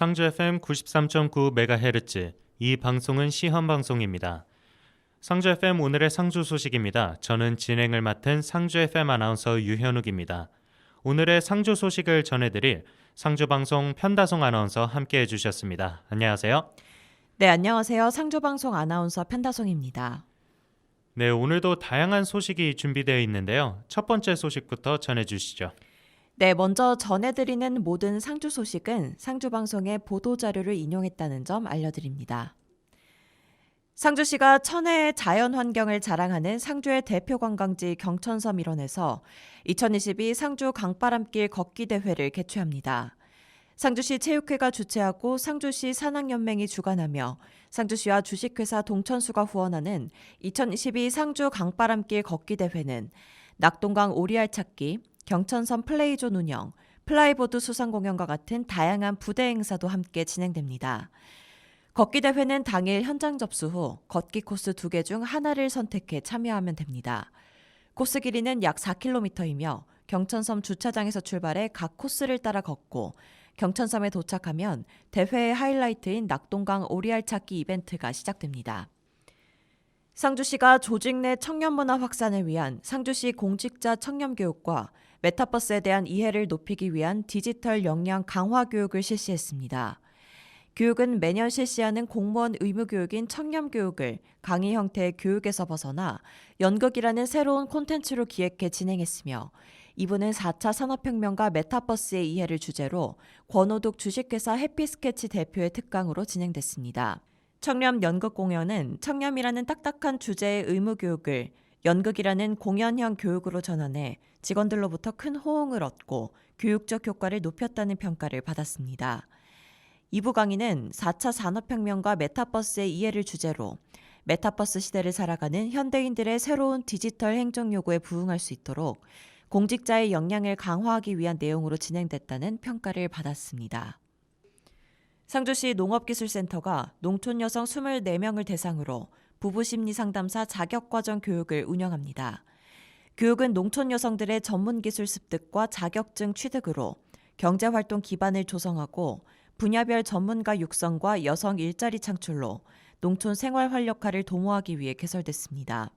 상주 FM 93.9MHz 이 방송은 시험 방송입니다. 상주 FM 오늘의 상주 소식입니다. 저는 진행을 맡은 상주 FM 아나운서 유현욱입니다. 오늘의 상주 소식을 전해드릴 상주 방송 편다송 아나운서 함께해 주셨습니다. 안녕하세요. 네, 안녕하세요. 상조방송 아나운서 편다송입니다. 네, 오늘도 다양한 소식이 준비되어 있는데요. 첫 번째 소식부터 전해 주시죠. 네, 먼저 전해드리는 모든 상주 소식은 상주방송의 보도자료를 인용했다는 점 알려드립니다. 상주시가 천혜의 자연 환경을 자랑하는 상주의 대표 관광지 경천섬 일원에서 2022 상주 강바람길 걷기 대회를 개최합니다. 상주시 체육회가 주최하고 상주시 산악연맹이 주관하며 상주시와 주식회사 동천수가 후원하는 2022 상주 강바람길 걷기 대회는 낙동강 오리알 찾기, 경천섬 플레이존 운영, 플라이보드 수상 공연과 같은 다양한 부대 행사도 함께 진행됩니다. 걷기 대회는 당일 현장 접수 후 걷기 코스 두 개 중 하나를 선택해 참여하면 됩니다. 코스 길이는 약 4km이며 경천섬 주차장에서 출발해 각 코스를 따라 걷고 경천섬에 도착하면 대회의 하이라이트인 낙동강 오리알 찾기 이벤트가 시작됩니다. 상주시가 조직 내 청년 문화 확산을 위한 상주시 공직자 청년 교육과 메타버스에 대한 이해를 높이기 위한 디지털 역량 강화 교육을 실시했습니다. 교육은 매년 실시하는 공무원 의무 교육인 청년 교육을 강의 형태의 교육에서 벗어나 연극이라는 새로운 콘텐츠로 기획해 진행했으며 이분은 4차 산업혁명과 메타버스의 이해를 주제로 권오둑 주식회사 해피스케치 대표의 특강으로 진행됐습니다. 청렴 연극 공연은 청렴이라는 딱딱한 주제의 의무 교육을 연극이라는 공연형 교육으로 전환해 직원들로부터 큰 호응을 얻고 교육적 효과를 높였다는 평가를 받았습니다. 2부 강의는 4차 산업혁명과 메타버스의 이해를 주제로 메타버스 시대를 살아가는 현대인들의 새로운 디지털 행정 요구에 부응할 수 있도록 공직자의 역량을 강화하기 위한 내용으로 진행됐다는 평가를 받았습니다. 상주시 농업기술센터가 농촌 여성 24명을 대상으로 부부심리 상담사 자격과정 교육을 운영합니다. 교육은 농촌 여성들의 전문 기술 습득과 자격증 취득으로 경제활동 기반을 조성하고 분야별 전문가 육성과 여성 일자리 창출로 농촌 생활 활력화를 도모하기 위해 개설됐습니다.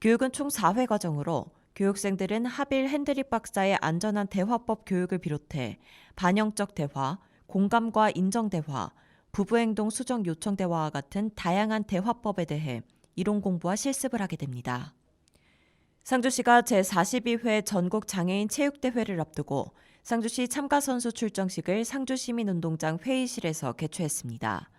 교육은 총 4회 과정으로 교육생들은 하빌 핸드릭 박사의 안전한 대화법 교육을 비롯해 반영적 대화, 공감과 인정 대화, 부부 행동 수정 요청 대화와 같은 다양한 대화법에 대해 이론 공부와 실습을 하게 됩니다. 상주시가 제42회 전국 장애인 체육대회를 앞두고 상주시 참가 선수 출정식을 상주시민운동장 회의실에서 개최했습니다.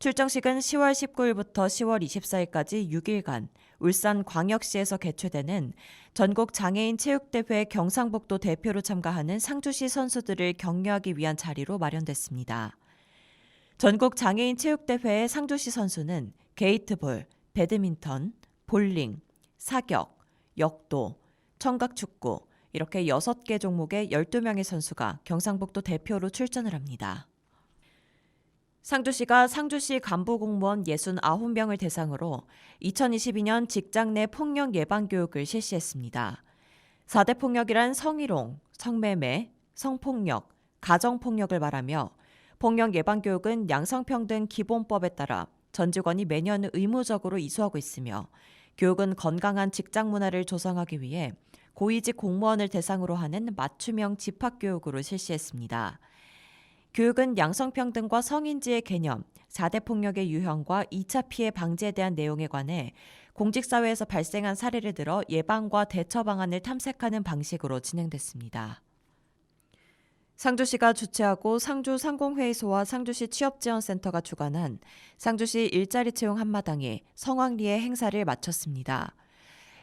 출정식은 10월 19일부터 10월 24일까지 6일간 울산 광역시에서 개최되는 전국 장애인 체육대회 경상북도 대표로 참가하는 상주시 선수들을 격려하기 위한 자리로 마련됐습니다. 전국 장애인 체육대회의 상주시 선수는 게이트볼, 배드민턴, 볼링, 사격, 역도, 청각축구 이렇게 6개 종목의 12명의 선수가 경상북도 대표로 출전을 합니다. 상주시가 상주시 간부 공무원 69명을 대상으로 2022년 직장 내 폭력 예방 교육을 실시했습니다. 4대 폭력이란 성희롱, 성매매, 성폭력, 가정폭력을 말하며 폭력 예방 교육은 양성평등 기본법에 따라 전 직원이 매년 의무적으로 이수하고 있으며 교육은 건강한 직장 문화를 조성하기 위해 고위직 공무원을 대상으로 하는 맞춤형 집합 교육으로 실시했습니다. 교육은 양성평등과 성인지의 개념, 4대 폭력의 유형과 2차 피해 방지에 대한 내용에 관해 공직사회에서 발생한 사례를 들어 예방과 대처 방안을 탐색하는 방식으로 진행됐습니다. 상주시가 주최하고 상주 상공회의소와 상주시 취업지원센터가 주관한 상주시 일자리 채용 한마당이 성황리에 행사를 마쳤습니다.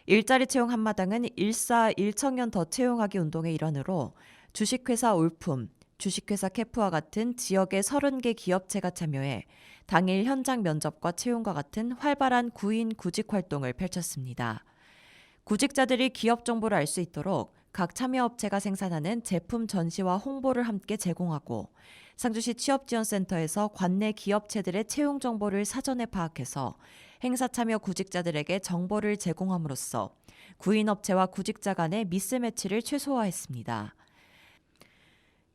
일자리 채용 한마당은 1사 1청년 더 채용하기 운동의 일환으로 주식회사 올품, 주식회사 캐프와 같은 지역의 30개 기업체가 참여해 당일 현장 면접과 채용과 같은 활발한 구인 구직 활동을 펼쳤습니다. 구직자들이 기업 정보를 알 수 있도록 각 참여업체가 생산하는 제품 전시와 홍보를 함께 제공하고 상주시 취업지원센터에서 관내 기업체들의 채용 정보를 사전에 파악해서 행사 참여 구직자들에게 정보를 제공함으로써 구인업체와 구직자 간의 미스매치를 최소화했습니다.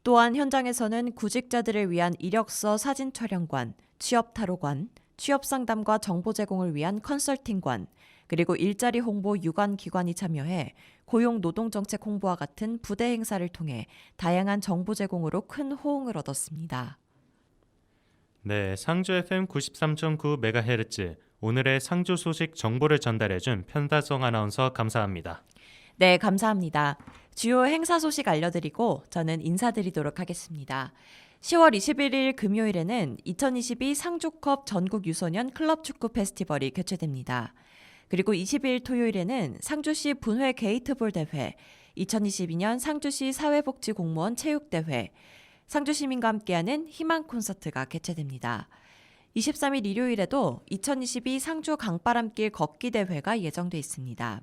또한 현장에서는 구직자들을 위한 이력서 사진 촬영관, 취업 타로관, 취업 상담과 정보 제공을 위한 컨설팅관, 그리고 일자리 홍보 유관 기관이 참여해 고용 노동 정책 홍보와 같은 부대 행사를 통해 다양한 정보 제공으로 큰 호응을 얻었습니다. 네, 상주 FM 93.9MHz 오늘의 상주 소식 정보를 전달해 준 편다성 아나운서 감사합니다. 네, 감사합니다. 주요 행사 소식 알려드리고 저는 인사드리도록 하겠습니다. 10월 21일 금요일에는 2022 상주컵 전국 유소년 클럽 축구 페스티벌이 개최됩니다. 그리고 20일 토요일에는 상주시 분회 게이트볼 대회, 2022년 상주시 사회복지공무원 체육대회, 상주시민과 함께하는 희망 콘서트가 개최됩니다. 23일 일요일에도 2022 상주 강바람길 걷기 대회가 예정돼 있습니다.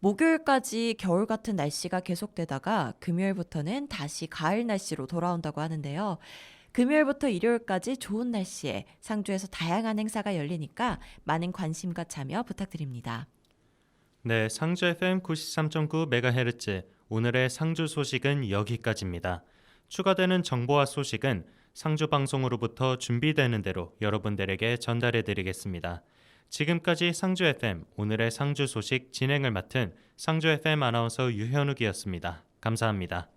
목요일까지 겨울 같은 날씨가 계속되다가 금요일부터는 다시 가을 날씨로 돌아온다고 하는데요. 금요일부터 일요일까지 좋은 날씨에 상주에서 다양한 행사가 열리니까 많은 관심과 참여 부탁드립니다. 네, 상주 FM 93.9MHz 오늘의 상주 소식은 여기까지입니다. 추가되는 정보와 소식은 상주 방송으로부터 준비되는 대로 여러분들에게 전달해 드리겠습니다. 지금까지 상주 FM 오늘의 상주 소식 진행을 맡은 상주 FM 아나운서 유현욱이었습니다. 감사합니다.